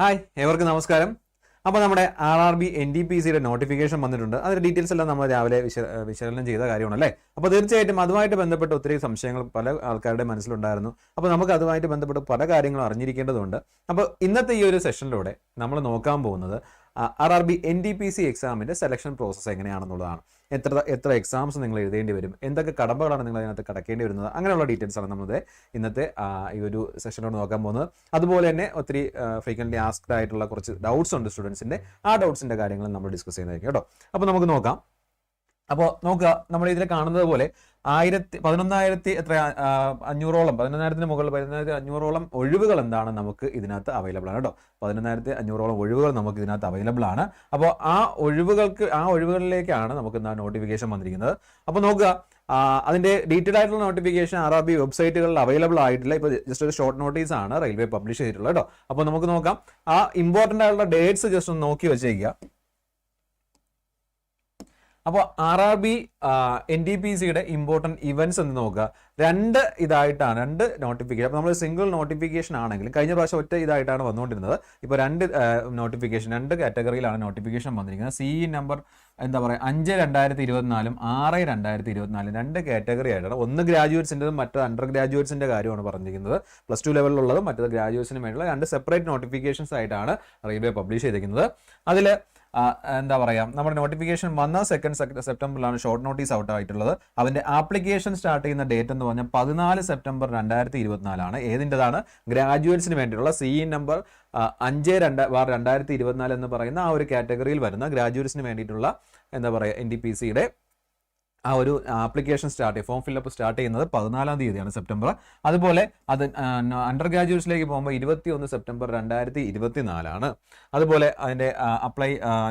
Hi ഏവർക്കും നമസ്കാരം. അപ്പോൾ നമ്മുടെ R R B N D P സിയുടെ നോട്ടിഫിക്കേഷൻ വന്നിട്ടുണ്ട്. അതിന്റെ ഡീറ്റെയിൽസ് എല്ലാം നമ്മൾ രാവിലെ വിശ വിശകലനം ചെയ്ത കാര്യമാണല്ലേ? അപ്പോൾ തീർച്ചയായിട്ടും അതുമായിട്ട് ബന്ധപ്പെട്ട് ഒത്തിരി സംശയങ്ങൾ പല ആൾക്കാരുടെ മനസ്സിലുണ്ടായിരുന്നു. അപ്പോൾ നമുക്ക് അതുമായിട്ട് ബന്ധപ്പെട്ട് പല കാര്യങ്ങളും അറിഞ്ഞിരിക്കേണ്ടതുണ്ട്. അപ്പോൾ ഇന്നത്തെ ഈ ഒരു സെഷനിലൂടെ നമ്മൾ നോക്കാൻ പോകുന്നത് R R B N D P C എക്സാമിന്റെ സെലക്ഷൻ പ്രോസസ്സ് എങ്ങനെയാണെന്നുള്ളതാണ്. എത്ര എത്ര എക്സാംസ് നിങ്ങൾ എഴുതേണ്ടി വരും? എന്തൊക്കെ കടമ്പകളാണ് നിങ്ങൾ അതിനകത്ത് കടക്കേണ്ടി വരുന്നത്? അങ്ങനെയുള്ള ഡീറ്റെയിൽസ് ആണ് നമ്മുടെ ഇന്നത്തെ ഈ ഒരു സെഷനോട് നോക്കാൻ പോകുന്നത്. അതുപോലെ തന്നെ ഒത്തിരി ഫ്രീക്വന്റ്ലി ആസ്ക്ഡ് ആയിട്ടുള്ള കുറച്ച് ഡൗട്ട്സ് ഉണ്ട് സ്റ്റുഡൻസിന്റെ ആ ഡൗട്ട്സിന്റെ കാര്യങ്ങൾ നമ്മൾ ഡിസ്കസ് ചെയ്യുന്നതായിരിക്കും കേട്ടോ. അപ്പോൾ നമുക്ക് നോക്കാം. അപ്പോൾ നോക്കുക നമ്മൾ ഇതിൽ കാണുന്നത് പോലെ ആയിരത്തി പതിനൊന്നായിരത്തി എത്ര അഞ്ഞൂറോളം പതിനൊന്നായിരത്തിന് മുകളിൽ പതിനൊന്നായിരത്തി അഞ്ഞൂറോളം ഒഴിവുകൾ എന്താണ് നമുക്ക് ഇതിനകത്ത് അവൈലബിൾ ആണ് കേട്ടോ. പതിനൊന്നായിരത്തി അഞ്ഞൂറോളം ഒഴിവുകൾ നമുക്ക് ഇതിനകത്ത് അവൈലബിൾ ആണ്. അപ്പോൾ ആ ഒഴിവുകൾക്ക് ആ ഒഴിവുകളിലേക്കാണ് നമുക്ക് ഇന്ന് നോട്ടിഫിക്കേഷൻ വന്നിരിക്കുന്നത്. അപ്പോൾ നോക്കുക അതിന്റെ ഡീറ്റെയിൽ ആയിട്ടുള്ള നോട്ടിഫിക്കേഷൻ ആർ ബി വെബ്സൈറ്റുകളിൽ അവൈലബിൾ ആയിട്ടില്ല. ഇപ്പോൾ ജസ്റ്റ് ഒരു ഷോർട്ട് നോട്ടീസ് ആണ് റെയിൽവേ പബ്ലിഷ് ചെയ്തിട്ടുള്ളത് കേട്ടോ. അപ്പോൾ നമുക്ക് നോക്കാം ആ ഇമ്പോർട്ടന്റ് ആയിട്ടുള്ള ഡേറ്റ്സ് ജസ്റ്റ് ഒന്ന് നോക്കി വെച്ചേക്കുക. അപ്പോൾ R R B N D P സിയുടെ ഇമ്പോർട്ടന്റ് ഇവന്റ്സ് എന്ന് നോക്കുക. രണ്ട് ഇതായിട്ടാണ് രണ്ട് നോട്ടിഫിക്കേഷൻ അപ്പോൾ നമ്മൾ സിംഗിൾ നോട്ടിഫിക്കേഷൻ ആണെങ്കിലും കഴിഞ്ഞ പ്രാവശ്യം ഒറ്റ ഇതായിട്ടാണ് വന്നുകൊണ്ടിരുന്നത്. ഇപ്പോൾ രണ്ട് നോട്ടിഫിക്കേഷൻ രണ്ട് കാറ്റഗറിയിലാണ് നോട്ടിഫിക്കേഷൻ വന്നിരിക്കുന്നത്. സി നമ്പർ എന്താ പറയുക അഞ്ച് രണ്ടായിരത്തി ഇരുപത്തിനാലും ആറ് രണ്ടായിരത്തി ഇരുപത്തിനാലും രണ്ട് കാറ്റഗറി ആയിട്ടാണ്. ഒന്ന് ഗ്രാജുവേറ്റ്സിന്റെതും മറ്റത് അണ്ടർ ഗ്രാജുവേറ്റ്സിന്റെ കാര്യമാണ് പറഞ്ഞിരിക്കുന്നത്. പ്ലസ് ടു ലെവലിലുള്ളതും മറ്റത് ഗ്രാജുവേറ്റ്സിന് വേണ്ടിയുള്ള രണ്ട് സെപ്പറേറ്റ് നോട്ടിഫിക്കേഷൻസ് ആയിട്ടാണ് റെയിൽവേ പബ്ലിഷ് ചെയ്തിരിക്കുന്നത്. അതിൽ എന്താ പറയുക നമ്മുടെ നോട്ടിഫിക്കേഷൻ വന്ന സെക്കൻഡ് സെപ്റ്റംബറിലാണ് ഷോർട്ട് നോട്ടീസ് ഔട്ട് ആയിട്ടുള്ളത് അതിന്റെ ആപ്ലിക്കേഷൻ സ്റ്റാർട്ട് ചെയ്യുന്ന ഡേറ്റ് എന്ന് പറഞ്ഞാൽ പതിനാല് സെപ്റ്റംബർ രണ്ടായിരത്തി ഇരുപത്തിനാലാണ് ഏതിന്റെതാണ് ഗ്രാജുവേറ്റ്സിന് വേണ്ടിയുള്ള സി നമ്പർ അഞ്ച് രണ്ട് ബാർ രണ്ടായിരത്തി ഇരുപത്തിനാല് എന്ന് പറയുന്ന ആ ഒരു കാറ്റഗറിയിൽ വരുന്ന ഗ്രാജുവേറ്റ്സിന് വേണ്ടിയിട്ടുള്ള എന്താ പറയുക എൻ ഡി പി സിയുടെ ആ ഒരു ആപ്ലിക്കേഷൻ സ്റ്റാർട്ട് ചെയ്യും. ഫോം ഫില്ലപ്പ് സ്റ്റാർട്ട് ചെയ്യുന്നത് പതിനാലാം തീയതിയാണ് സെപ്റ്റംബർ. അതുപോലെ അത് അണ്ടർ ഗ്രാജുവേറ്റ്സിലേക്ക് പോകുമ്പോൾ ഇരുപത്തി ഒന്ന് സെപ്റ്റംബർ രണ്ടായിരത്തി ഇരുപത്തി നാലാണ് അതുപോലെ അതിന്റെ അപ്ലൈ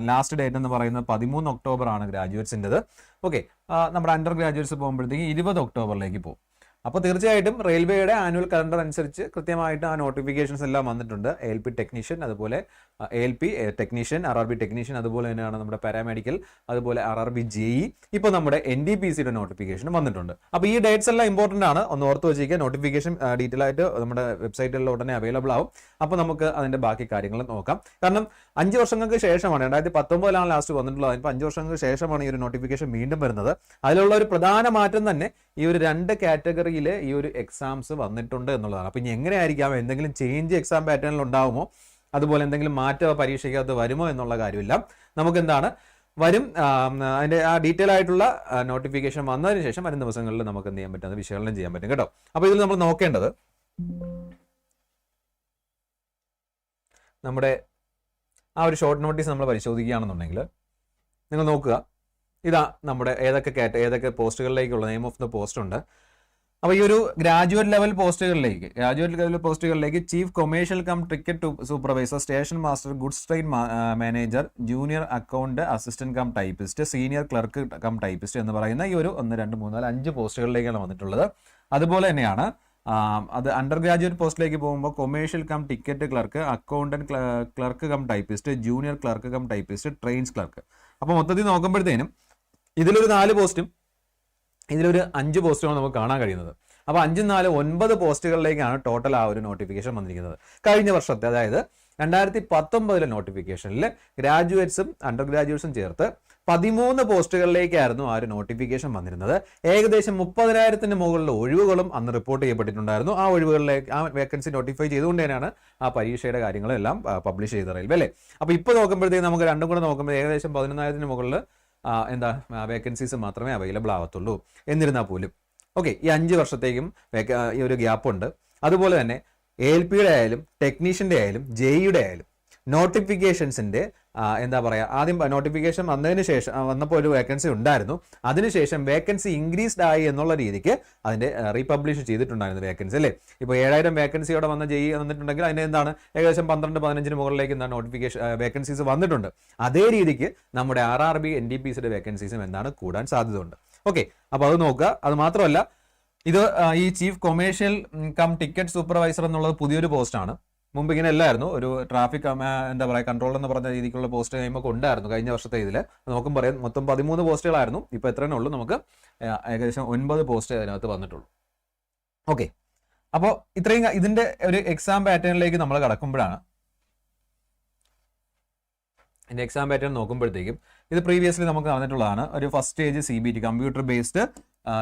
ലാസ്റ്റ് ഡേറ്റ് എന്ന് പറയുന്നത് പതിമൂന്ന് ഒക്ടോബർ ആണ് ഗ്രാജുവേറ്റ്സിന്റെത്. ഓക്കെ നമ്മുടെ അണ്ടർ ഗ്രാജുവേറ്റ്സ് പോകുമ്പോഴത്തേക്ക് ഇരുപത് ഒക്ടോബറിലേക്ക് പോകും. അപ്പോൾ തീർച്ചയായിട്ടും റെയിൽവേയുടെ ആനുവൽ കലണ്ടർ അനുസരിച്ച് കൃത്യമായിട്ട് ആ നോട്ടിഫിക്കേഷൻസ് എല്ലാം വന്നിട്ടുണ്ട്. എൽ പി ടെക്നീഷ്യൻ അതുപോലെ L P technician R R B technician അതുപോലെ തന്നെയാണ് നമ്മുടെ പാരാമെഡിക്കൽ അതുപോലെ R R B J E ഇപ്പോൾ നമ്മുടെ എൻ ഡി പി സിയുടെ നോട്ടിഫിക്കേഷൻ വന്നിട്ടുണ്ട്. അപ്പോൾ ഈ ഡേറ്റ്സ് എല്ലാം ഇമ്പോർട്ടന്റ് ആണ്. ഒന്ന് ഓർത്ത് വെച്ചിരിക്കുക നോട്ടിഫിക്കേഷൻ ഡീറ്റെയിൽ ആയിട്ട് നമ്മുടെ വെബ്സൈറ്റിൽ ഉടനെ അവൈലബിൾ ആവും. അപ്പോൾ നമുക്ക് അതിന്റെ ബാക്കി കാര്യങ്ങൾ നോക്കാം. കാരണം അഞ്ച് വർഷങ്ങൾക്ക് ശേഷമാണ് രണ്ടായിരത്തി പത്തൊമ്പതിലാണ് ലാസ്റ്റ് വന്നിട്ടുള്ളത്. അതിപ്പോൾ അഞ്ച് വർഷങ്ങൾക്ക് ശേഷമാണ് ഈ ഒരു നോട്ടിഫിക്കേഷൻ വീണ്ടും വരുന്നത്. അതിലുള്ള ഒരു പ്രധാന മാറ്റം തന്നെ ഈ ഒരു രണ്ട് കാറ്റഗറിയിൽ ഈ ഒരു എക്സാംസ് വന്നിട്ടുണ്ട് എന്നുള്ളതാണ്. അപ്പോൾ ഇനി എങ്ങനെയായിരിക്കാം? എന്തെങ്കിലും ചേഞ്ച് എക്സാം പാറ്റേണിൽ ഉണ്ടാകുമോ അതുപോലെ എന്തെങ്കിലും മാറ്റം പരീക്ഷയ്ക്കകത്ത് വരുമോ എന്നുള്ള കാര്യമില്ല. നമുക്ക് എന്താണ് വരും അതിന്റെ ആ ഡീറ്റെയിൽ ആയിട്ടുള്ള നോട്ടിഫിക്കേഷൻ വന്നതിന് ശേഷം വരും ദിവസങ്ങളിൽ നമുക്ക് എന്ത് ചെയ്യാൻ പറ്റും? അത് വിശകലനം ചെയ്യാൻ പറ്റും കേട്ടോ. അപ്പോൾ ഇതിൽ നമ്മൾ നോക്കേണ്ടത് നമ്മുടെ ആ ഒരു ഷോർട്ട് നോട്ടീസ് നമ്മൾ പരിശോധിക്കുകയാണെന്നുണ്ടെങ്കിൽ നിങ്ങൾ നോക്കുക. ഇതാ നമ്മുടെ ഏതൊക്കെ കാറ്റ ഏതൊക്കെ പോസ്റ്റുകളിലേക്കുള്ള നെയിം ഓഫ് ദ പോസ്റ്റ് ഉണ്ട്. അപ്പോൾ ഈ ഒരു ഗ്രാജുവേറ്റ് ലെവൽ പോസ്റ്റുകളിലേക്ക് graduate level പോസ്റ്റുകളിലേക്ക് chief commercial cum ticket supervisor station master goods train manager junior account assistant cum typist senior clerk cum typist എന്ന് പറയുന്ന ഈ ഒരു ഒന്ന് രണ്ട് മൂന്ന് നാല് അഞ്ച് പോസ്റ്റുകളിലേക്കാണ് വന്നിട്ടുള്ളത്. അതുപോലെ തന്നെയാണ് അത് അണ്ടർ ഗ്രാജുവേറ്റ് പോസ്റ്റിലേക്ക് പോകുമ്പോൾ commercial cum ticket clerk accountant clerk cum typist junior clerk cum typist trains clerk അപ്പോൾ മൊത്തത്തിൽ നോക്കുമ്പോഴത്തേനും ഇതിലൊരു നാല് പോസ്റ്റും ഇതിലൊരു അഞ്ച് പോസ്റ്റുകൾ നമുക്ക് കാണാൻ കഴിയുന്നത്. അപ്പോൾ അഞ്ചും നാല് ഒൻപത് പോസ്റ്റുകളിലേക്കാണ് ടോട്ടൽ ആ ഒരു നോട്ടിഫിക്കേഷൻ വന്നിരിക്കുന്നത്. കഴിഞ്ഞ വർഷത്തെ അതായത് രണ്ടായിരത്തി പത്തൊമ്പതിലെ നോട്ടിഫിക്കേഷനിൽ ഗ്രാജുവേറ്റ്സും അണ്ടർ ഗ്രാജുവേറ്റ്സും ചേർത്ത് പതിമൂന്ന് പോസ്റ്റുകളിലേക്കായിരുന്നു ആ ഒരു നോട്ടിഫിക്കേഷൻ വന്നിരുന്നത്. ഏകദേശം മുപ്പതിനായിരത്തിന് മുകളിൽ ഒഴിവുകളും അന്ന് റിപ്പോർട്ട് ചെയ്യപ്പെട്ടിട്ടുണ്ടായിരുന്നു. ആ ഒഴിവുകളിലേക്ക് ആ വേക്കൻസി നോട്ടിഫൈ ചെയ്തുകൊണ്ട് തന്നെയാണ് ആ പരീക്ഷയുടെ കാര്യങ്ങളെല്ലാം പബ്ലിഷ് ചെയ്ത റെയിൽവേ അല്ലേ? അപ്പോൾ ഇപ്പോൾ നോക്കുമ്പോഴത്തേക്ക് നമുക്ക് രണ്ടും കൂടെ നോക്കുമ്പോൾ ഏകദേശം പതിനൊന്നായിരത്തിന് മുകളിൽ എന്താ വേക്കൻസീസ് മാത്രമേ അവൈലബിൾ ആവത്തുള്ളൂ. എന്നിരുന്നാൽ പോലും. ഓക്കെ ഈ അഞ്ച് വർഷത്തേക്കും ഈ ഒരു ഗ്യാപ്പ് ഉണ്ട്. അതുപോലെ തന്നെ എ എൽ പിയുടെ ആയാലും ടെക്നീഷ്യന്റെ ആയാലും ജെഇയുടെ ആയാലും നോട്ടിഫിക്കേഷൻസിന്റെ എന്താ പറയുക ആദ്യം നോട്ടിഫിക്കേഷൻ വന്നതിന് ശേഷം വന്നപ്പോൾ ഒരു വേക്കൻസി ഉണ്ടായിരുന്നു. അതിനുശേഷം വേക്കൻസി ഇൻക്രീസ്ഡ് ആയി എന്നുള്ള രീതിക്ക് അതിന്റെ റീപബ്ലിഷ് ചെയ്തിട്ടുണ്ടായിരുന്നു വേക്കൻസി അല്ലേ? ഇപ്പോൾ ഏഴായിരം വേക്കൻസിയോടെ വന്ന ജെയ് വന്നിട്ടുണ്ടെങ്കിൽ അതിന് എന്താണ് ഏകദേശം പന്ത്രണ്ട് പതിനഞ്ചിന് മുകളിലേക്ക് എന്താണ് നോട്ടിഫിക്കേഷൻ വേക്കൻസീസ് വന്നിട്ടുണ്ട്. അതേ രീതിക്ക് നമ്മുടെ R R B N D P സിയുടെ വേക്കൻസീസും എന്താണ് കൂടാൻ സാധ്യതയുണ്ട്. ഓക്കെ അപ്പോൾ അത് നോക്കുക. അത് മാത്രമല്ല ഇത് ഈ chief commercial cum ticket supervisor എന്നുള്ളത് പുതിയൊരു പോസ്റ്റാണ് മുമ്പ് ഇങ്ങനെ അല്ലായിരുന്നു ഒരു ട്രാഫിക് എന്താ പറയുക കൺട്രോൾ എന്ന് പറഞ്ഞ രീതിക്കുള്ള പോസ്റ്റ് കഴിയുമ്പോൾ ഉണ്ടായിരുന്നു കഴിഞ്ഞ വർഷത്തെ ഇതിൽ നോക്കുമ്പോൾ പറയാം മൊത്തം പതിമൂന്ന് പോസ്റ്റുകളായിരുന്നു ഇപ്പോൾ എത്രയേ ഉള്ളൂ നമുക്ക് ഏകദേശം ഒൻപത് പോസ്റ്റ് അതിനകത്ത് വന്നിട്ടുള്ളൂ. ഓക്കെ അപ്പോൾ ഇത്രയും ഇതിന്റെ ഒരു എക്സാം പാറ്റേണിലേക്ക് നമ്മൾ കടക്കുമ്പോഴാണ് എന്റെ എക്സാം പാറ്റേൺ നോക്കുമ്പോഴത്തേക്കും ഇത് പ്രീവിയസ്ലി നമുക്ക് നടന്നിട്ടുള്ളതാണ് ഒരു first stage C B T computer based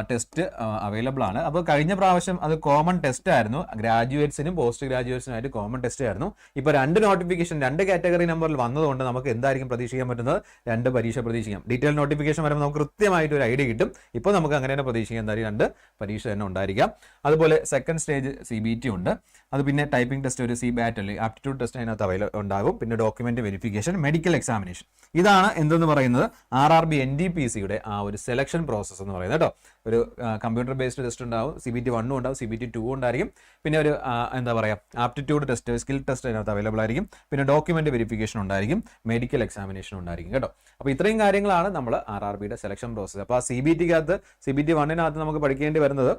test available ആണ്. അപ്പോൾ കഴിഞ്ഞ പ്രാവശ്യം അത് കോമൺ ടെസ്റ്റ് ആയിരുന്നു. ഗ്രാജുവേറ്റ്സിനും പോസ്റ്റ് ഗ്രാജുവേറ്റ്സിനും ആയിട്ട് കോമൺ ടെസ്റ്റ് ആയിരുന്നു. ഇപ്പോൾ രണ്ട് നോട്ടിഫിക്കേഷൻ രണ്ട് കാറ്റഗറി നമ്പറിൽ വന്നതുകൊണ്ട് നമുക്ക് എന്തായിരിക്കും പ്രതീക്ഷിക്കാൻ പറ്റുന്നത്? രണ്ട് പരീക്ഷ പ്രതീക്ഷിക്കാം. ഡീറ്റെയിൽ നോട്ടിഫിക്കേഷൻ വരുമ്പോൾ നമുക്ക് കൃത്യമായിട്ട് ഒരു ഐഡിയ കിട്ടും. ഇപ്പോൾ നമുക്ക് അങ്ങനെ തന്നെ പ്രതീക്ഷിക്കാൻ എന്തായാലും രണ്ട് പരീക്ഷ തന്നെ ഉണ്ടായിരിക്കാം. അതുപോലെ second stage C B T ഉണ്ട്. അത് പിന്നെ ടൈപ്പിംഗ് ടെസ്റ്റ് ഒരു സി ബാറ്റ് അല്ലെങ്കിൽ ആപ്റ്റിറ്റ്യൂഡ് ടെസ്റ്റ് അതിനകത്ത് അവൈലബിൾ ഉണ്ടാകും. പിന്നെ ഡോക്യുമെന്റ് വെരിഫിക്കേഷൻ മെഡിക്കൽ എക്സാമിനേഷൻ ഇതാണ് എന്തെന്ന് പറയുന്നത്? R R B N D P സിയുടെ ആ ഒരു സെലക്ഷൻ പ്രോസസ്സ് എന്ന് പറയുന്നത് കേട്ടോ. ഒരു കമ്പ്യൂട്ടർ ബേസ്ഡ് ടെസ്റ്റ് ഉണ്ടാവും. സി ബി ടി വണ്ണും ഉണ്ടാവും. സി ബി ടി ടു ഉണ്ടായിരിക്കും. പിന്നെ ഒരു എന്താ പറയുക ആപ്റ്റിറ്റ്യൂഡ് ടെസ്റ്റ് സ്കിൽ ടെസ്റ്റ് അതിനകത്ത് അവൈലബിൾ ആയിരിക്കും. പിന്നെ ഡോക്യുമെന്റ് വെരിഫിക്കേഷൻ ഉണ്ടായിരിക്കും. മെഡിക്കൽ എക്സാമിനേഷൻ ഉണ്ടായിരിക്കും കേട്ടോ. അപ്പോൾ ഇത്രയും കാര്യങ്ങളാണ് നമ്മൾ ആർ ആർ ബിയുടെ സെലക്ഷൻ പ്രോസസ്സ് അപ്പോൾ ആ സി ബി ടിക്കകത്ത് സി ബി ടി വണ്ണിനകത്ത് നമുക്ക് പഠിക്കേണ്ടി വരുന്നത്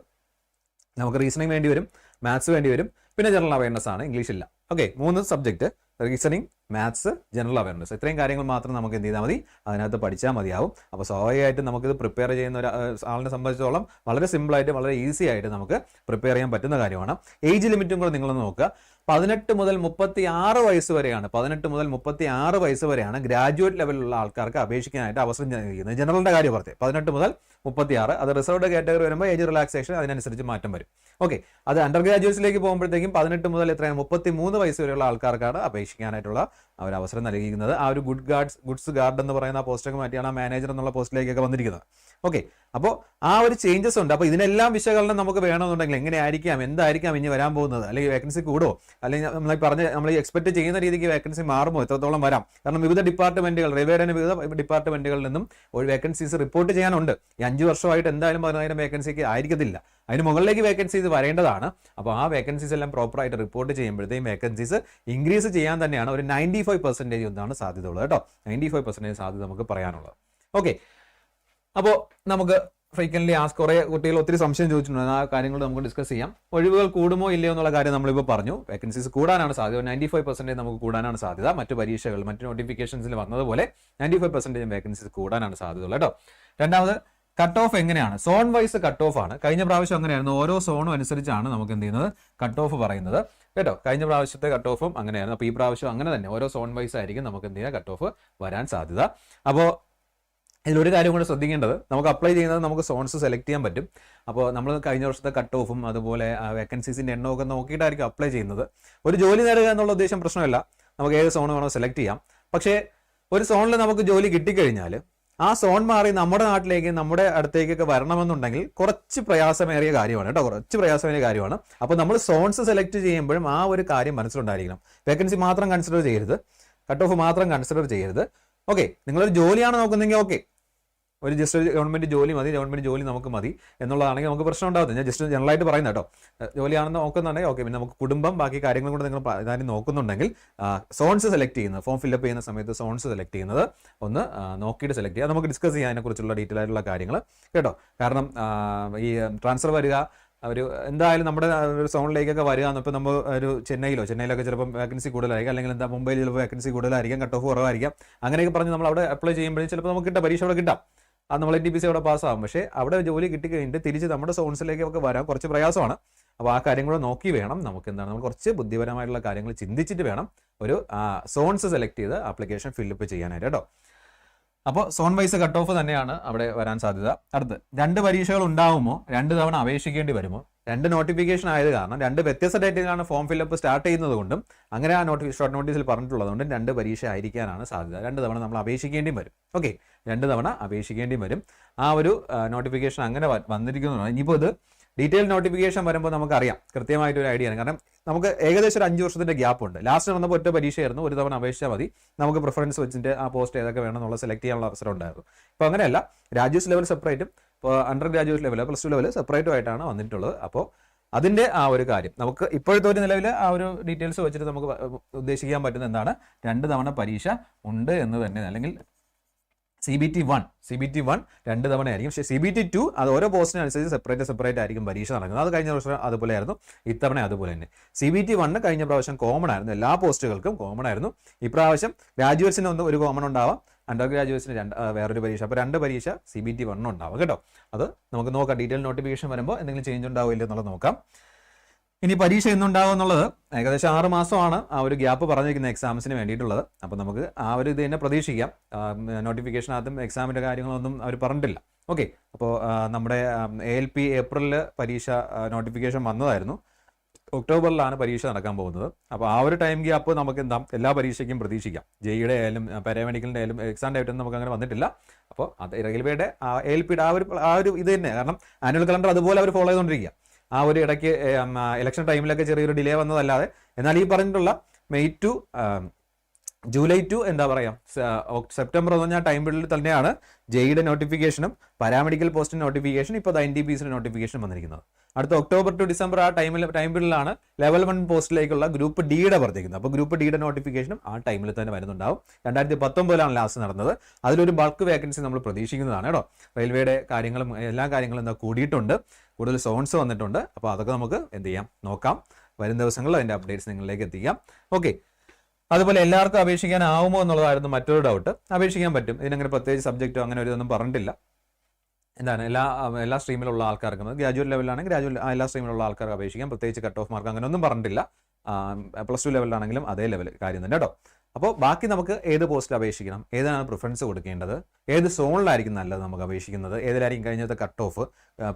നമുക്ക് റീസണിങ് വേണ്ടി വരും മാത്സ് വേണ്ടി വരും പിന്നെ ജനറൽ അവയർനെസ് ആണ് ഇംഗ്ലീഷ് ഇല്ല. ഓക്കെ മൂന്ന് subject reasoning maths general awareness ഇത്രയും കാര്യങ്ങൾ മാത്രം നമുക്ക് എന്ത് ചെയ്താൽ മതി? അതിനകത്ത് പഠിച്ചാൽ മതിയാവും. അപ്പോൾ സ്വാഭാവികമായിട്ടും നമുക്കിത് പ്രിപ്പയർ ചെയ്യുന്ന ഒരു ആളിനെ സംബന്ധിച്ചിടത്തോളം വളരെ സിമ്പിളായിട്ട് വളരെ ഈസി ആയിട്ട് നമുക്ക് പ്രിപ്പയർ ചെയ്യാൻ പറ്റുന്ന കാര്യമാണ്. ഏജ് ലിമിറ്റും കൂടെ നിങ്ങളൊന്ന് നോക്കുക. പതിനെട്ട് മുതൽ മുപ്പത്തി ആറ് വയസ്സ് വരെയാണ് പതിനെട്ട് മുതൽ മുപ്പത്തി ആറ് വയസ്സ് വരെയാണ് ഗ്രാജുവേറ്റ് ലെവലിലുള്ള ആൾക്കാർക്ക് അപേക്ഷിക്കാനായിട്ട് അവസരം നൽകിയിരിക്കുന്നത്. ജനറലിന്റെ കാര്യം പറഞ്ഞത് പതിനെട്ട് മുതൽ മുപ്പത്തി ആറ് അത് റിസർവ്ഡ് കാറ്റഗറി വരുമ്പോൾ ഏജ് റിലാക്സേഷൻ അതിനനുസരിച്ച് മാറ്റം വരും. ഓക്കെ അത് അണ്ടർ ഗ്രാജുവേറ്റ്സിലേക്ക് പോകുമ്പോഴത്തേക്കും പതിനെട്ട് മുതൽ എത്രയാണ്? മുപ്പത്തി മൂന്ന് വയസ്സ് വരെയുള്ള ആൾക്കാർക്കാണ് അപേക്ഷിക്കാനായിട്ടുള്ള enough. ഒരു അവസരം നൽകിയിരിക്കുന്നത്. ആ ഒരു ഗുഡ് ഗാർഡ്സ് ഗുഡ്സ് ഗാർഡ് എന്ന് പറയുന്ന ആ പോസ്റ്റൊക്കെ മാറ്റിയാണ് ആ മാനേജർ എന്നുള്ള പോസ്റ്റിലേക്കൊക്കെ വന്നിരിക്കുന്നത്. ഓക്കെ. അപ്പോൾ ആ ഒരു ചേഞ്ചസ് ഉണ്ട്. അപ്പോൾ ഇതിനെല്ലാം വിശകലനം നമുക്ക് വേണമെന്നുണ്ടെങ്കിൽ എങ്ങനെയായിരിക്കാം എന്തായിരിക്കാം ഇനി വരാൻ പോകുന്നത്? അല്ലെങ്കിൽ വേക്കൻസി കൂടുമോ അല്ലെങ്കിൽ നമ്മൾ പറഞ്ഞ നമ്മൾ എക്സ്പെക്ട് ചെയ്യുന്ന രീതിക്ക് വേക്കൻസി മാറുമോ? എത്രത്തോളം വരാം? കാരണം വിവിധ ഡിപ്പാർട്ട്മെന്റുകൾ റെയിൽവേയുടെ വിവിധ ഡിപ്പാർട്ട്മെന്റുകളിൽ നിന്നും ഒരു വേക്കൻസീസ് റിപ്പോർട്ട് ചെയ്യാനുണ്ട്. ഈ അഞ്ച് വർഷമായിട്ട് എന്തായാലും പതിനായിരം വേക്കൻസിക്ക് ആയിരിക്കത്തില്ല. അതിന് മുകളിലേക്ക് വേക്കൻസീസ് വരേണ്ടതാണ്. അപ്പോൾ ആ വേക്കൻസീസ് എല്ലാം പ്രോപ്പറായിട്ട് റിപ്പോർട്ട് ചെയ്യുമ്പോഴത്തേക്കും വേക്കൻസീസ് ഇൻക്രീസ് ചെയ്യാൻ തന്നെയാണ് ഒരു നയന്റി ഫൈവ് പെർസെന്റേജ് ഒന്നാണ് സാധ്യത ഉള്ളത് കേട്ടോ. നയന്റി ഫൈവ് പെർസെന്റേജ് സാധ്യത നമുക്ക് പറയാനുള്ളത്. ഓക്കെ അപ്പോൾ നമുക്ക് ഫ്രീക്വൻലി ആസ് കുറേ കുട്ടികൾ ഒത്തിരി സംശയം ചോദിച്ചിട്ടുണ്ട്. ആ കാര്യങ്ങൾ നമുക്ക് ഡിസ്കസ് ചെയ്യാം. ഒഴിവുകൾ കൂടുമോ ഇല്ലയോ എന്നുള്ള കാര്യം നമ്മളിപ്പോൾ പറഞ്ഞു. വേക്കൻസീസ് കൂടാനാണ് സാധ്യത. നയന്റി ഫൈവ് പെർസെന്റേജ് നമുക്ക് കൂടാനാണ് സാധ്യത. മറ്റു പരീക്ഷകൾ മറ്റു നോട്ടിഫിക്കേഷൻസിൽ വന്നതുപോലെ നയന്റി ഫൈവ് പെർസെന്റേജ് വേക്കൻസീസ് കൂടാനാണ് സാധ്യത കേട്ടോ. രണ്ടാമത് കട്ട് ഓഫ് എങ്ങനെയാണ്? സോൺ വൈസ് കട്ട് ഓഫ് ആണ്. കഴിഞ്ഞ പ്രാവശ്യം അങ്ങനെയായിരുന്നു. ഓരോ സോണും അനുസരിച്ചാണ് നമുക്ക് എന്ത് ചെയ്യുന്നത്? കട്ട് ഓഫ് പറയുന്നത്. കേട്ടോ? കഴിഞ്ഞ പ്രാവശ്യത്തെ കട്ട് ഓഫും അങ്ങനെയായിരുന്നു. അപ്പോൾ ഈ പ്രാവശ്യം അങ്ങനെ തന്നെ. ഓരോ സോൺ വൈസ് ആയിരിക്കും നമുക്ക് എന്ത് ചെയ്യുക? കട്ട് ഓഫ് വരാൻ സാധ്യത. അപ്പോൾ ഇതിലൊരു കാര്യം കൂടെ ശ്രദ്ധിക്കേണ്ടത്. നമുക്ക് അപ്ലൈ ചെയ്യുന്നത് നമുക്ക് സോൺസ് സെലക്ട് ചെയ്യാൻ പറ്റും. അപ്പോൾ നമ്മൾ കഴിഞ്ഞ വർഷത്തെ കട്ട് ഓഫും അതുപോലെ വേക്കൻസീസിന്റെ എണ്ണമൊക്കെ നോക്കിയിട്ടായിരിക്കും അപ്ലൈ ചെയ്യുന്നത്. ഒരു ജോലി നേടുക എന്നുള്ള ഉദ്ദേശം പ്രശ്നമല്ല. നമുക്ക് ഏത് സോൺ വേണോ സെലക്ട് ചെയ്യാം. പക്ഷേ ഒരു സോണിൽ നമുക്ക് ജോലി കിട്ടിക്കഴിഞ്ഞാൽ ആ സോൺ മാറി നമ്മുടെ നാട്ടിലേക്ക് നമ്മുടെ അടുത്തേക്കൊക്കെ വരണമെന്നുണ്ടെങ്കിൽ കുറച്ച് പ്രയാസമേറിയ കാര്യമാണ് കേട്ടോ കുറച്ച് പ്രയാസമേറിയ കാര്യമാണ്. അപ്പോൾ നമ്മൾ സോൺസ് സെലക്ട് ചെയ്യുമ്പോഴും ആ ഒരു കാര്യം മനസ്സിലുണ്ടായിരിക്കണം. വേക്കൻസി മാത്രം കൺസിഡർ ചെയ്യരുത്. കട്ട് ഓഫ് മാത്രം കൺസിഡർ ചെയ്യരുത്. ഓക്കെ നിങ്ങളൊരു ജോലിയാണ് നോക്കുന്നതെങ്കിൽ ഓക്കെ. ഒരു ജസ്റ്റ് ഒരു ഗവൺമെന്റ് ജോലി മതി ഗവൺമെന്റ് ജോലി നമുക്ക് മതി എന്നുള്ളതാണെങ്കിൽ നമുക്ക് പ്രശ്നം ഉണ്ടാകത്തില്ല. ഞാൻ ജസ്റ്റ് ജനറലായിട്ട് പറയുന്നത് കേട്ടോ ജോലിയാണെന്ന് നോക്കുന്നുണ്ടെങ്കിൽ ഓക്കെ പിന്നെ നമുക്ക് കുടുംബം ബാക്കി കാര്യങ്ങളും കൂടെ നിങ്ങൾ ഇതാരും നോക്കുന്നുണ്ടെങ്കിൽ സോൺസ് സെലക്ട് ചെയ്യുന്നത് ഫോം ഫില്ലപ്പ് ചെയ്യുന്ന സമയത്ത് സോൺസ് സെലക്ട് ചെയ്യുന്നത് ഒന്ന് നോക്കിയിട്ട് സെലക്ട് ചെയ്യുക. നമുക്ക് ഡിസ്കസ് ചെയ്യാം അതിനെക്കുറിച്ചുള്ള ഡീറ്റെയിൽ ആയിട്ടുള്ള കാര്യങ്ങൾ. കേട്ടോ? കാരണം ഈ ട്രാൻസ്ഫർ വരിക ഒരു എന്തായാലും നമ്മുടെ ഒരു സോണിലേക്കൊക്കെ വരിക ഇപ്പോൾ നമ്മൾ ഒരു ചെന്നൈയിലോ ചെന്നൈയിലൊക്കെ ചിലപ്പം വേക്കൻസി കൂടുതലായിരിക്കും. അല്ലെങ്കിൽ എന്താ മുംബൈയിൽ ചിലപ്പോൾ വേക്കൻസി കൂടുതലായിരിക്കും കട്ട് ഓഫ് കുറവായിരിക്കും. അങ്ങനെയൊക്കെ പറഞ്ഞ് നമ്മൾ അവിടെ അപ്ലൈ ചെയ്യുമ്പോഴേ ചിലപ്പോൾ നമുക്ക് കിട്ടാം പരീക്ഷ അവിടെ കിട്ടാം. അത് നമ്മൾ എൻ ടി പി സി അവിടെ പാസ്സാകും പക്ഷേ അവിടെ ജോലി കിട്ടിക്കഴിഞ്ഞിട്ട് തിരിച്ച് നമ്മുടെ സോൺസിലേക്കൊക്കെ വരാൻ കുറച്ച് പ്രയാസമാണ്. അപ്പോൾ ആ കാര്യം കൂടെ നോക്കി വേണം. നമുക്ക് എന്താണ് നമ്മൾ കുറച്ച് ബുദ്ധിപരമായിട്ടുള്ള കാര്യങ്ങൾ ചിന്തിച്ചിട്ട് വേണം ഒരു സോൺസ് സെലക്ട് ചെയ്ത് ആപ്ലിക്കേഷൻ ഫില്ലപ്പ് ചെയ്യാനായിട്ട് കേട്ടോ. അപ്പോൾ സോൺ വൈസ് കട്ട് ഓഫ് തന്നെയാണ് അവിടെ വരാൻ സാധ്യത. അടുത്ത് രണ്ട് പരീക്ഷകൾ ഉണ്ടാവുമോ? രണ്ട് തവണ അപേക്ഷിക്കേണ്ടി വരുമോ? രണ്ട് നോട്ടിഫിക്കേഷൻ ആയത് കാരണം രണ്ട് വ്യത്യസ്ത ഡേറ്റിലാണ് ഫോം ഫില്ലപ്പ് സ്റ്റാർട്ട് ചെയ്യുന്നത് കൊണ്ടും അങ്ങനെ ആ നോട്ടി ഷോർട്ട് നോട്ടീസിൽ പറഞ്ഞിട്ടുള്ളതുകൊണ്ടും രണ്ട് പരീക്ഷ ആയിരിക്കാനാണ് സാധ്യത. രണ്ട് തവണ നമ്മൾ അപേക്ഷിക്കേണ്ടിയും വരും. ഓക്കെ രണ്ട് തവണ അപേക്ഷിക്കേണ്ടി വരും. ആ ഒരു നോട്ടിഫിക്കേഷൻ അങ്ങനെ വന്നിരിക്കുന്നു ഇനിയിപ്പോൾ ഇത് ഡീറ്റെയിൽ നോട്ടിഫിക്കേഷൻ വരുമ്പോൾ നമുക്കറിയാം. കൃത്യമായിട്ട് ഒരു ഐഡിയ ആണ്. കാരണം നമുക്ക് ഏകദേശം ഒരു അഞ്ച് വർഷത്തിന്റെ ഗ്യാപ്പ് ഉണ്ട്. ലാസ്റ്റ് വന്നപ്പോൾ ഒറ്റ പരീക്ഷയായിരുന്നു. ഒരു തവണ അപേക്ഷിച്ചാൽ മതി. നമുക്ക് പ്രിഫറൻസ് വെച്ചിട്ട് ആ പോസ്റ്റ് ഏതൊക്കെ വേണം എന്നുള്ള സെലക്ട് ചെയ്യാനുള്ള അവസരം ഉണ്ടായിരുന്നു. ഇപ്പോൾ അങ്ങനെയല്ല. ഗ്രാജുവേറ്റ് ലെവൽ സെപ്പറേറ്റും ഇപ്പോൾ undergraduate level plus two level സെപ്പറേറ്റും ആയിട്ടാണ് വന്നിട്ടുള്ളത്. അപ്പോൾ അതിന്റെ ആ ഒരു കാര്യം. നമുക്ക് ഇപ്പോഴത്തെ ഒരു നിലവിൽ ആ ഒരു ഡീറ്റെയിൽസ് വെച്ചിട്ട് നമുക്ക് ഉദ്ദേശിക്കാൻ പറ്റുന്ന എന്താണ്? രണ്ട് തവണ പരീക്ഷ ഉണ്ട് എന്ന് തന്നെ അല്ലെങ്കിൽ C B T one C B T one രണ്ട് തവണ ആയിരിക്കും പക്ഷേ സി ബി ടി ടു അത് ഓരോ പോസ്റ്റിനനുസരിച്ച് സെപ്പറേറ്റ് സെപ്പറേറ്റ് ആയിരിക്കും പരീക്ഷ നടക്കുന്നത്. അത് കഴിഞ്ഞ പ്രാവശ്യം അതുപോലെ ആയിരുന്നു ഇത്തവണ അതുപോലെ തന്നെ. സി ബി ടി വണ്ണ് കഴിഞ്ഞ പ്രാവശ്യം കോമൺ ആയിരുന്നു. എല്ലാ പോസ്റ്റുകൾക്കും കോമൺ ആയിരുന്നു. ഇപ്രാവശ്യം ഗ്രാജുവേറ്റ്സിന് ഒന്ന് ഒരു കോമൺ ഉണ്ടാവാം. അണ്ടർ ഗ്രാജുവേറ്റ്സിന് രണ്ട് വേറൊരു പരീക്ഷ. അപ്പോൾ രണ്ട് പരീക്ഷ സി ബി ടി വണ്ണ് ഉണ്ടാവും. കേട്ടോ? അത് നമുക്ക് നോക്കാം. ഡീറ്റെയിൽ നോട്ടിഫിക്കേഷൻ വരുമ്പോൾ എന്തെങ്കിലും ചേഞ്ച് ഉണ്ടാവില്ല എന്നുള്ളത് നോക്കാം. ഇനി പരീക്ഷ എന്നുണ്ടാവും എന്നുള്ളത് ഏകദേശം ആറ് മാസമാണ് ആ ഒരു ഗ്യാപ്പ് പറഞ്ഞിരിക്കുന്ന എക്സാംസിന് വേണ്ടിയിട്ടുള്ളത്. അപ്പോൾ നമുക്ക് ആ ഒരു ഇത് തന്നെ പ്രതീക്ഷിക്കാം. നോട്ടിഫിക്കേഷനകത്തും എക്സാമിന്റെ കാര്യങ്ങളൊന്നും അവർ പറഞ്ഞിട്ടില്ല. ഓക്കെ അപ്പോൾ നമ്മുടെ എ എൽ പി ഏപ്രിലിൽ പരീക്ഷ നോട്ടിഫിക്കേഷൻ വന്നതായിരുന്നു. ഒക്ടോബറിലാണ് പരീക്ഷ നടക്കാൻ പോകുന്നത്. അപ്പോൾ ആ ഒരു ടൈം ഗ്യാപ്പ് നമുക്ക് എന്താ എല്ലാ പരീക്ഷയ്ക്കും പ്രതീക്ഷിക്കാം. ജെയുടെ ആയാലും പാരാമെഡിക്കലിന്റെ ആയാലും എക്സാം ഡേറ്റൊന്നും നമുക്ക് അങ്ങനെ വന്നിട്ടില്ല. അപ്പോൾ അത് റെയിൽവേയുടെ എ എൽ പിയുടെ ആ ഒരു ആ ഒരു ഇത് തന്നെ. കാരണം ആനുവൽ കലണ്ടർ അതുപോലെ അവർ ഫോളോ ചെയ്തുകൊണ്ടിരിക്കുക ആ ഒരു ഇടയ്ക്ക് ഇലക്ഷൻ ടൈമിലൊക്കെ ചെറിയൊരു ഡിലേ വന്നതല്ലാതെ എന്നാൽ ഈ പറഞ്ഞിട്ടുള്ള മെയ് ടു ജൂലൈ ടു എന്താ പറയാ സെപ്റ്റംബർ ടൈം പീരീഡിൽ തന്നെയാണ് ജെയുടെ നോട്ടിഫിക്കേഷനും പാരാമെഡിക്കൽ പോസ്റ്റിന് നോട്ടിഫിക്കേഷൻ ഇപ്പോൾ എൻ ഡി പി നോട്ടിഫിക്കേഷൻ വന്നിരിക്കുന്നത്. അടുത്ത ഒക്ടോബർ ടു ഡിസംബർ ആ ടൈമിൽ ടൈം പീരീഡിലാണ് ലെവൽ വൺ പോസ്റ്റിലേക്കുള്ള ഗ്രൂപ്പ് ഡിയുടെ വർദ്ധിക്കുന്നത് അപ്പോൾ ഗ്രൂപ്പ് ഡിയുടെ നോട്ടിഫിക്കേഷനും ആ ടൈമിൽ തന്നെ വരുന്നുണ്ടാവും. രണ്ടായിരത്തി പത്തൊമ്പതിലാണ് ലാസ്റ്റ് നടന്നത്. അതിലൊരു ബൾക്ക് വേക്കൻസി നമ്മൾ പ്രതീക്ഷിക്കുന്നതാണ് കേട്ടോ. റെയിൽവേയുടെ കാര്യങ്ങളും എല്ലാ കാര്യങ്ങളും എന്താ കൂടിയിട്ടുണ്ട്. കൂടുതൽ സോൺസ് വന്നിട്ടുണ്ട്. അപ്പോൾ അതൊക്കെ നമുക്ക് എന്ത് ചെയ്യാം? നോക്കാം. വരും ദിവസങ്ങളിൽ അതിന്റെ അപ്ഡേറ്റ്സ് നിങ്ങളിലേക്ക് എത്തിക്കാം. ഓക്കെ അതുപോലെ എല്ലാവർക്കും അപേക്ഷിക്കാനാവുമോ എന്നുള്ളതായിരുന്നു മറ്റൊരു ഡൗട്ട് അപേക്ഷിക്കാൻ പറ്റും. ഇതിനങ്ങനെ പ്രത്യേകിച്ച് സബ്ജക്റ്റോ അങ്ങനെ ഒരു ഇതൊന്നും പറഞ്ഞിട്ടില്ല. എന്താണ് എല്ലാ എല്ലാ സ്ട്രീമിലുള്ള ആൾക്കാർക്കും. ഗ്രാജുവേറ്റ് ലെവലിലാണെങ്കിൽ ഗ്രാജുവേറ്റ് എല്ലാ സ്ട്രീമിലുള്ള ആൾക്കാർക്ക് അപേക്ഷിക്കാം. പ്രത്യേകിച്ച് കട്ട് ഓഫ് മാർക്ക് അങ്ങനെ ഒന്നും പറഞ്ഞിട്ടില്ല പ്ലസ് ടു ലെവലിലാണെങ്കിലും അതേ ലെവൽ കാര്യം തന്നെ കേട്ടോ അപ്പോൾ ബാക്കി നമുക്ക് ഏത് പോസ്റ്റിൽ അപേക്ഷിക്കണം? ഏതാണ് പ്രിഫറൻസ് കൊടുക്കേണ്ടത്? ഏത് സോണിലായിരിക്കും നല്ലത് നമുക്ക് അപേക്ഷിക്കുന്നത്? ഏതിലായിരിക്കും കഴിഞ്ഞത്തെ cut off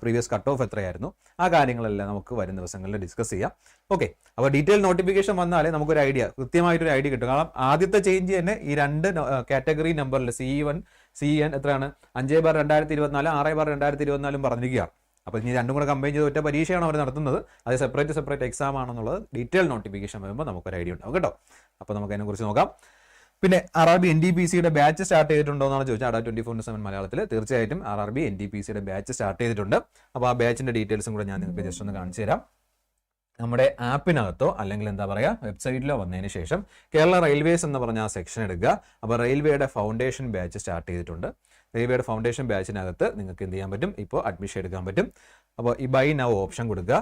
previous cut off എത്രയായിരുന്നു? ആ കാര്യങ്ങളെല്ലാം നമുക്ക് വരും ദിവസങ്ങളിൽ ഡിസ്കസ് ചെയ്യാം. ഓക്കെ അപ്പോൾ ഡീറ്റെയിൽ നോട്ടിഫിക്കേഷൻ വന്നാലേ നമുക്കൊരു ഐഡിയ കൃത്യമായിട്ടൊരു ഐഡിയ കിട്ടും. കാരണം ആദ്യത്തെ ചേഞ്ച് തന്നെ ഈ രണ്ട് കാറ്റഗറി നമ്പറിൽ സി വൺ സി എൻ എത്രയാണ്? അഞ്ച് ബാർ രണ്ടായിരത്തി ഇരുപത്തിനാല് ആറ് ബാർ രണ്ടായിരത്തി ഇരുപത്തിനാലും പറഞ്ഞിരിക്കുകയാണ് അപ്പോൾ ഇനി രണ്ടും കൂടെ കമ്പൈൻ ചെയ്ത് ഒറ്റ പരീക്ഷയാണ് അവർ നടത്തുന്നത്. അത് സെപ്പറേറ്റ് സെപ്പറേറ്റ് എക്സാം ആണെന്നുള്ളത് ഡീറ്റെയിൽ നോട്ടിഫിക്കേഷൻ വരുമ്പോൾ നമുക്കൊരു ഐഡിയ ഉണ്ടാവും. കേട്ടോ? അപ്പോൾ നമുക്ക് അതിനെക്കുറിച്ച് നോക്കാം. പിന്നെ R R B N D P സിയുടെ ബാച്ച് സ്റ്റാർട്ട് ചെയ്തിട്ടുണ്ടോ എന്നാണ് ചോദിച്ചാൽ അടാ ട്വന്റി ഫോർ സെവൻ മലയാളത്തിൽ തീർച്ചയായിട്ടും R R B N D P സിയുടെ ബാച്ച് സ്റ്റാർട്ട് ചെയ്തിട്ടുണ്ട്. അപ്പോൾ ആ ബാച്ചിന്റെ ഡീറ്റെയിൽസും കൂടെ ഞാൻ നിങ്ങൾക്ക് ജസ്റ്റ് ഒന്ന് കാണിച്ചു തരാം. നമ്മുടെ ആപ്പിനകത്തോ അല്ലെങ്കിൽ എന്താ പറയുക വെബ്സൈറ്റിലോ വന്നതിന് ശേഷം കേരള റെയിൽവേസ് എന്ന് പറഞ്ഞ ആ സെക്ഷൻ എടുക്കുക. അപ്പോൾ റെയിൽവേയുടെ ഫൗണ്ടേഷൻ ബാച്ച് സ്റ്റാർട്ട് ചെയ്തിട്ടുണ്ട്. റെയിൽവേയുടെ ഫൗണ്ടേഷൻ ബാച്ചിനകത്ത് നിങ്ങൾക്ക് എന്ത് ചെയ്യാൻ പറ്റും? ഇപ്പോൾ അഡ്മിഷൻ എടുക്കാൻ പറ്റും. അപ്പോൾ ഈ ബൈ നൗ ഓപ്ഷൻ കൊടുക്കുക.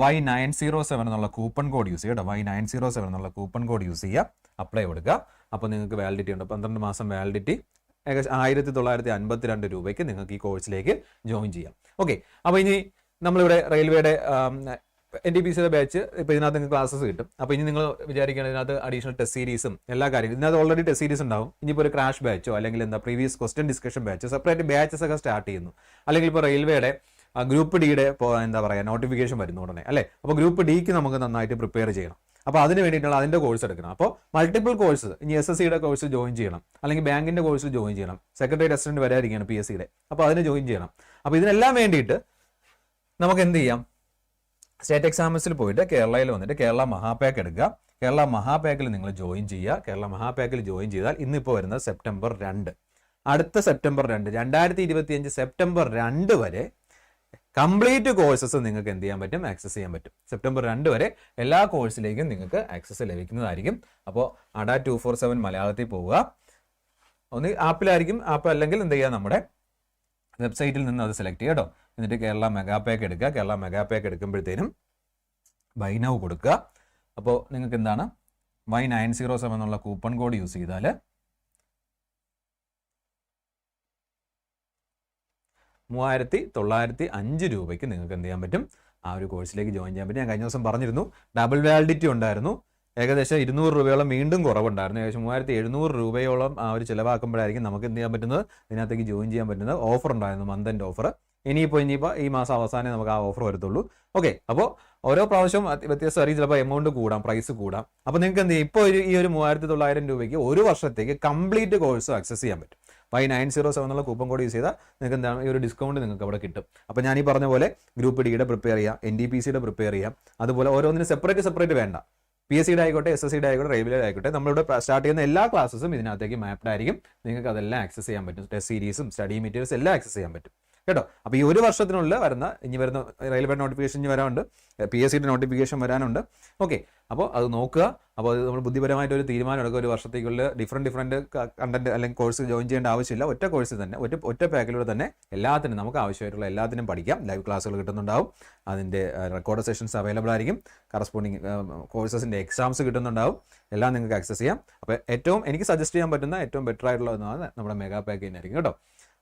വൈ നയൻ സീറോ സെവൻ എന്നുള്ള കൂപ്പൺ കോഡ് യൂസ് ചെയ്യുക വൈ നയൻ സീറോ സെവൻ എന്നുള്ള കൂപ്പൺ കോഡ് യൂസ് ചെയ്യുക. അപ്ലൈ കൊടുക്കുക. അപ്പോൾ നിങ്ങൾക്ക് വാലിഡിറ്റി ഉണ്ട്. പന്ത്രണ്ട് മാസം വാലിഡിറ്റി ഏകദേശം ആയിരത്തി തൊള്ളായിരത്തി അൻപത്തിരണ്ട് രൂപയ്ക്ക് നിങ്ങൾക്ക് ഈ കോഴ്സിലേക്ക് ജോയിൻ ചെയ്യാം. ഓക്കെ അപ്പോൾ ഇനി നമ്മളിവിടെ റെയിൽവേയുടെ എൻ ഡി പി സിയുടെ ബാച്ച് ഇപ്പോൾ ഇതിനകത്ത് നിങ്ങൾക്ക് ക്ലാസ്സസ് കിട്ടും. അപ്പോൾ ഇനി നിങ്ങൾ വിചാരിക്കുകയാണ് ഇതിനകത്ത് അഡീഷണൽ ടെസ്റ്റ് സീരീസും എല്ലാ കാര്യങ്ങളും. ഇതിനകത്ത് ഓൾറെഡി ടെസ്റ്റ് സീരീസ് ഉണ്ടാവും. ഇനിയിപ്പോൾ ഒരു ക്രാഷ് ബാച്ചോ അല്ലെങ്കിൽ എന്താ പ്രീവിയസ് ക്വസ്റ്റ്യൻ ഡിസ്കഷൻ ബാച്ചോ സെപ്പറേറ്റ് ബാച്ചസ് ഒക്കെ സ്റ്റാർട്ട് ചെയ്യുന്നു. അല്ലെങ്കിൽ ഇപ്പോൾ റെയിൽവേയുടെ ഗ്രൂപ്പ് ഡിയുടെ എന്താ പറയുക നോട്ടിഫിക്കേഷൻ വരുന്നു ഉടനെ അല്ലേ? അപ്പോൾ ഗ്രൂപ്പ് ഡിക്ക് നമുക്ക് നന്നായിട്ട് പ്രിപ്പയർ ചെയ്യണം. അപ്പോൾ അതിന് വേണ്ടിയിട്ടുള്ള അതിന്റെ കോഴ്സ് എടുക്കണം. അപ്പോൾ മൾട്ടിപ്പിൾ കോഴ്സ് ഇനി എസ് എസ് സിയുടെ കോഴ്സ് ജോയിൻ ചെയ്യണം. അല്ലെങ്കിൽ ബാങ്കിന്റെ കോഴ്സ് ജോയിൻ ചെയ്യണം. സെക്രട്ടറി അസിസ്റ്റന്റ് വരാതിരിക്കുകയാണ് പി എസ് സിയുടെ അപ്പോൾ അതിന് ജോയിൻ ചെയ്യണം. അപ്പോൾ ഇതിനെല്ലാം വേണ്ടിയിട്ട് നമുക്ക് എന്ത് ചെയ്യാം? സ്റ്റേറ്റ് എക്സാംസിൽ പോയിട്ട് കേരളയിൽ വന്നിട്ട് കേരള മഹാപാക്ക് എടുക്കുക. കേരള മഹാപാക്കിൽ നിങ്ങൾ ജോയിൻ ചെയ്യുക. കേരള മഹാപാക്കിൽ ജോയിൻ ചെയ്താൽ ഇന്നിപ്പോൾ വരുന്നത് സെപ്റ്റംബർ രണ്ട്. അടുത്ത സെപ്റ്റംബർ രണ്ട് രണ്ടായിരത്തി ഇരുപത്തിയഞ്ച് സെപ്റ്റംബർ രണ്ട് വരെ കംപ്ലീറ്റ് കോഴ്സസ് നിങ്ങൾക്ക് എന്ത് ചെയ്യാൻ പറ്റും? ആക്സസ് ചെയ്യാൻ പറ്റും. സെപ്റ്റംബർ രണ്ട് വരെ എല്ലാ കോഴ്സിലേക്കും നിങ്ങൾക്ക് ആക്സസ് ലഭിക്കുന്നതായിരിക്കും. അപ്പോൾ അഡ ടു ഫോർ സെവൻ മലയാളത്തിൽ പോവുക. ഒന്ന് ആപ്പിലായിരിക്കും ആപ്പ് അല്ലെങ്കിൽ എന്ത് ചെയ്യുക? നമ്മുടെ വെബ്സൈറ്റിൽ നിന്ന് അത് സെലക്ട് ചെയ്യുക കേട്ടോ എന്നിട്ട് കേരള മെഗാ പാക്ക് എടുക്കുക. കേരള മെഗാ പാക്ക് എടുക്കുമ്പോഴത്തേനും ബൈ നൗ കൊടുക്കുക. അപ്പോൾ നിങ്ങൾക്ക് എന്താണ്? വൈ നയൻ സീറോ സെവൻ എന്നുള്ള കൂപ്പൺ കോഡ് യൂസ് ചെയ്താൽ മൂവായിരത്തി തൊള്ളായിരത്തി അഞ്ച് രൂപയ്ക്ക് നിങ്ങൾക്ക് എന്ത് ചെയ്യാൻ പറ്റും? ആ ഒരു കോഴ്സിലേക്ക് ജോയിൻ ചെയ്യാൻ പറ്റും. ഞാൻ കഴിഞ്ഞ ദിവസം പറഞ്ഞിരുന്നു ഡബിൾ വാലിഡിറ്റി ഉണ്ടായിരുന്നു. ഏകദേശം ഇരുന്നൂറ് രൂപയോളം വീണ്ടും കുറവുണ്ടായിരുന്നു. ഏകദേശം മൂവായിരത്തി എഴുന്നൂറ് രൂപയോളം ആ ഒരു ചിലവാക്കുമ്പോഴായിരിക്കും നമുക്ക് എന്ത് ചെയ്യാൻ പറ്റുന്നത്? ഇതിനകത്തേക്ക് ജോയിൻ ചെയ്യാൻ പറ്റുന്നത് ഓഫർ ഉണ്ടായിരുന്നു മന്ത് എൻഡ് ഓഫർ ഇനിയിപ്പോൾ ഇനിയിപ്പോൾ ഈ മാസം അവസാനം നമുക്ക് ആ ഓഫർ വരത്തുള്ളൂ. ഓക്കെ അപ്പോൾ ഓരോ പ്രാവശ്യം വ്യത്യസ്ത വ്യത്യസ്തമായിരിക്കും ചിലപ്പോൾ എമൗണ്ട് കൂടാം പ്രൈസ് കൂടാം. അപ്പോൾ നിങ്ങൾക്ക് എന്ത് ഇപ്പോൾ ഈ ഒരു മൂവായിരത്തി തൊള്ളായിരം രൂപയ്ക്ക് ഒരു വർഷത്തേക്ക് കംപ്ലീറ്റ് കോഴ്സ് ആക്സസ് ചെയ്യാൻ പറ്റും. വൈ നയൻ സീറോ സെവൻ എന്നുള്ള കൂപ്പൺ കോഡ് യൂസ് ചെയ്താൽ നിങ്ങൾക്ക് എന്താണ്? ഈ ഒരു ഡിസ്കൗണ്ട് നിങ്ങൾക്ക് അവിടെ കിട്ടും. അപ്പോൾ ഞാൻ ഈ പറഞ്ഞ പോലെ ഗ്രൂപ്പ് ഡിയുടെ പ്രിപ്പയർ ചെയ്യാം എൻ ഡി പി സിയുടെ പ്രിപ്പയർ ചെയ്യാം. അതുപോലെ ഓരോന്നിനും സെപ്പറേറ്റ് സെപ്പറേറ്റ് വേണ്ട. പി എസ് സിയുടെ ആയിക്കോട്ടെ എസ് എസ് സിയുടെ ആയിക്കോട്ടെ റെയിൽവേ ആയിക്കോട്ടെ നമ്മളിവിടെ സ്റ്റാർട്ട് ചെയ്യുന്ന എല്ലാ ക്ലാസ്സും ഇതിനകത്തേക്ക് മാപ്ഡ് ആയിരിക്കും. നിങ്ങൾക്ക് അതെല്ലാം ആക്സസ് ചെയ്യാൻ പറ്റും. ടെസ്റ്റ് സീരീസും സ്റ്റഡി മെറ്റീരിയൽസ് എല്ലാം ആക്സസ് ചെയ്യാൻ പറ്റും. കേട്ടോ? അപ്പോൾ ഈ ഒരു വർഷത്തിനുള്ളിൽ വരുന്ന ഇനി വരുന്ന റെയിൽവേ നോട്ടിഫിക്കേഷൻ ഇനി വരാനുണ്ട്. പി എസ് സിയുടെ നോട്ടിഫിക്കേഷൻ വരാനുണ്ട്. ഓക്കെ അപ്പോൾ അത് നോക്കുക. അപ്പോൾ അത് നമ്മൾ ബുദ്ധിപരമായിട്ട് ഒരു തീരുമാനം എടുക്കുക. ഒരു വർഷത്തേക്കുള്ളിൽ ഡിഫറെന്റ് ഡിഫറെന്റ് കണ്ടന്റ് അല്ലെങ്കിൽ കോഴ്സ് ജോയിൻ ചെയ്യേണ്ട ആവശ്യമില്ല. ഒറ്റ കോഴ്സ് തന്നെ ഒറ്റ ഒറ്റ പാക്കിലൂടെ തന്നെ എല്ലാത്തിനും നമുക്ക് ആവശ്യമായിട്ടുള്ള എല്ലാത്തിനും പഠിക്കാം. ലൈവ് ക്ലാസ്സുകൾ കിട്ടുന്നുണ്ടാവും. അതിന്റെ റെക്കോർഡ് സെഷൻസ് അവൈലബിൾ ആയിരിക്കും. കറസ്പോണ്ടിങ് കോഴ്സസിന്റെ എക്സാംസ് കിട്ടുന്നുണ്ടാവും. എല്ലാം നിങ്ങൾക്ക് ആക്സസ് ചെയ്യാം. അപ്പോൾ ഏറ്റവും എനിക്ക് സജസ്റ്റ് ചെയ്യാൻ പറ്റുന്ന ഏറ്റവും ബെറ്റർ ആയിട്ടുള്ള നമ്മുടെ മെഗാ പാക്കേജ് ആയിരിക്കും കേട്ടോ.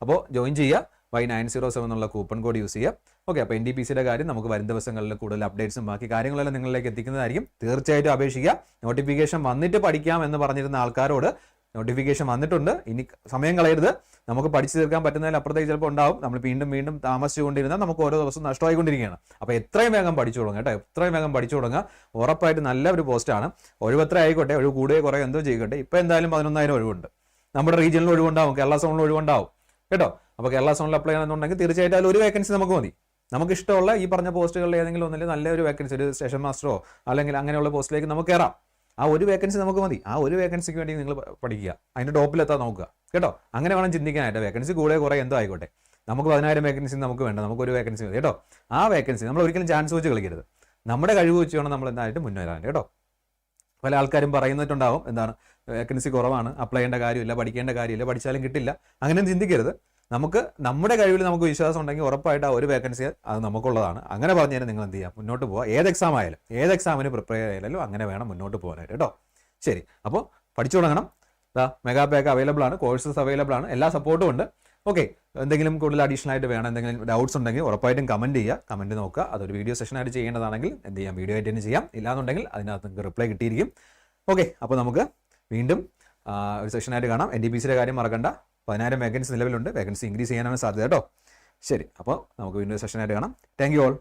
അപ്പോൾ ജോയിൻ ചെയ്യുക. വൈ നയൻ സീറോ സെവൻ എന്നുള്ള കൂപ്പൺ കോഡ് യൂസ് ചെയ്യുക ഓക്കെ അപ്പോൾ എൻ ഡി പി സിയുടെ കാര്യം നമുക്ക് വരും ദിവസങ്ങളിൽ കൂടുതൽ അപ്ഡേറ്റ്സും ബാക്കി കാര്യങ്ങളെല്ലാം നിങ്ങളിലേക്ക് എത്തിക്കുന്നതായിരിക്കും. തീർച്ചയായിട്ടും അപേക്ഷിക്കുക. നോട്ടിഫിക്കേഷൻ വന്നിട്ട് പഠിക്കാം എന്ന് പറഞ്ഞിരുന്ന ആൾക്കാരോട് നോട്ടിഫിക്കേഷൻ വന്നിട്ടുണ്ട്. ഇനി സമയം കളയരുത്. നമുക്ക് പഠിച്ചു തീർക്കാൻ പറ്റുന്നതിൽ അപ്പുറത്തേക്ക് ചിലപ്പോൾ ഉണ്ടാവും. നമ്മൾ വീണ്ടും വീണ്ടും താമസിച്ചുകൊണ്ടിരുന്നാൽ നമുക്ക് ഓരോ ദിവസം നഷ്ടമായിക്കൊണ്ടിരിക്കുകയാണ്. അപ്പോൾ എത്രയും വേഗം പഠിച്ചു തുടങ്ങുക കേട്ടോ. എത്രയും വേഗം പഠിച്ചു തുടങ്ങുക. ഉറപ്പായിട്ട് നല്ല ഒരു പോസ്റ്റാണ് ഒഴിവത്ര ആയിക്കോട്ടെ. ഒഴിവ് കൂടുകയോ കുറേ എന്തോ ചെയ്യട്ടെ. ഇപ്പോൾ എന്തായാലും പതിനൊന്നായിരം ഒഴിവുണ്ട്. നമ്മുടെ റീജിയനിൽ ഒഴിവുണ്ടാവും. കേരള സോണിൽ ഒഴിവുണ്ടാവും. കേട്ടോ? അപ്പോൾ കേരള സോണിൽ അപ്ലൈ ചെയ്യണമെന്നുണ്ടെങ്കിൽ തീർച്ചയായിട്ടും അതിൽ ഒരു വേക്കൻസി നമുക്ക് മതി. നമുക്ക് ഇഷ്ടമുള്ള ഈ പറഞ്ഞ പോസ്റ്റുകളിൽ ഏതെങ്കിലും ഒന്നിൽ നല്ലൊരു വേക്കൻസി ഒരു സ്റ്റേഷൻ മാസ്റ്ററോ അല്ലെങ്കിൽ അങ്ങനെയുള്ള പോസ്റ്റിലേക്ക് നമുക്ക് കയറാം ആ ഒരു വേക്കൻസി നമുക്ക് മതി. ആ ഒരു വേക്കൻസിക്ക് വേണ്ടി നിങ്ങൾ പഠിക്കുക. അതിന്റെ ടോപ്പിലെത്താൻ നോക്കുക. കേട്ടോ? അങ്ങനെ വേണം ചിന്തിക്കാനായിട്ട് വേക്കൻസി കൂടെ കുറേ എന്തോ ആയിക്കോട്ടെ. നമുക്ക് പതിനായിരം വേക്കൻസി നമുക്ക് വേണ്ട. നമുക്ക് ഒരു വേക്കൻസി മതി. കേട്ടോ? ആ വേക്കൻസി നമ്മൾ ഒരിക്കലും ചാൻസ് വെച്ച് കളിക്കരുത്. നമ്മുടെ കഴിവ് വെച്ച് വേണം നമ്മൾ എന്തായിട്ട് മുന്നേറാൻ. കേട്ടോ? പല ആൾക്കാരും പറയുന്നിട്ടുണ്ടാവും എന്താണ് വേക്കൻസി കുറവാണ് അപ്ലൈ ചെയ്യേണ്ട കാര്യമില്ല പഠിക്കേണ്ട കാര്യമില്ല പഠിച്ചാലും കിട്ടില്ല. അങ്ങനെ ചിന്തിക്കരുത്. നമുക്ക് നമ്മുടെ കഴിവിൽ നമുക്ക് വിശ്വാസം ഉണ്ടെങ്കിൽ ഉറപ്പായിട്ട് ആ ഒരു വേക്കൻസി അത് നമുക്കുള്ളതാണ്. അങ്ങനെ പറഞ്ഞു നിങ്ങൾ എന്ത് ചെയ്യുക മുന്നോട്ട് പോവുക. ഏത് എക്സാം ആയാലും ഏത് എക്സാമിന് പ്രിപ്പയർ ആയാലും അങ്ങനെ വേണം മുന്നോട്ട് പോകാനായിട്ട് കേട്ടോ. ശരി. അപ്പോൾ പഠിച്ചു തുടങ്ങണം. മെഗാ പാക്ക് അവൈലബിൾ ആണ് കോഴ്സസ് അവൈലബിൾ ആണ് എല്ലാ സപ്പോർട്ടും ഉണ്ട്. ഓക്കെ എന്തെങ്കിലും കൂടുതൽ അഡീഷണൽ ആയിട്ട് വേണം എന്തെങ്കിലും ഡൗട്ട്സ് ഉണ്ടെങ്കിൽ ഉറപ്പായിട്ടും കമന്റ് ചെയ്യുക. കമന്റ് നോക്കുക. അതൊരു വീഡിയോ സെഷൻ ആയിട്ട് ചെയ്യേണ്ടതാണെങ്കിൽ എന്ത് ചെയ്യാം? വീഡിയോ ആയിട്ട് തന്നെ ചെയ്യാം. ഇല്ലാന്നുണ്ടെങ്കിൽ അതിനകത്ത് നിങ്ങൾക്ക് റിപ്ലൈ കിട്ടിയിരിക്കും. ഓക്കെ അപ്പോൾ നമുക്ക് വീണ്ടും ഒരു സെഷനായിട്ട് കാണാം. എൻ ഡി പി സിയുടെ കാര്യം മറക്കണ്ട. പതിനായിരം വേക്കൻസി നിലവിലുണ്ട്. വേക്കൻസി ഇൻക്രീസ് ചെയ്യാനാണ് സാധ്യത കേട്ടോ. ശരി അപ്പോൾ നമുക്ക് വീണ്ടും സെഷനായിട്ട് കാണാം. Thank you all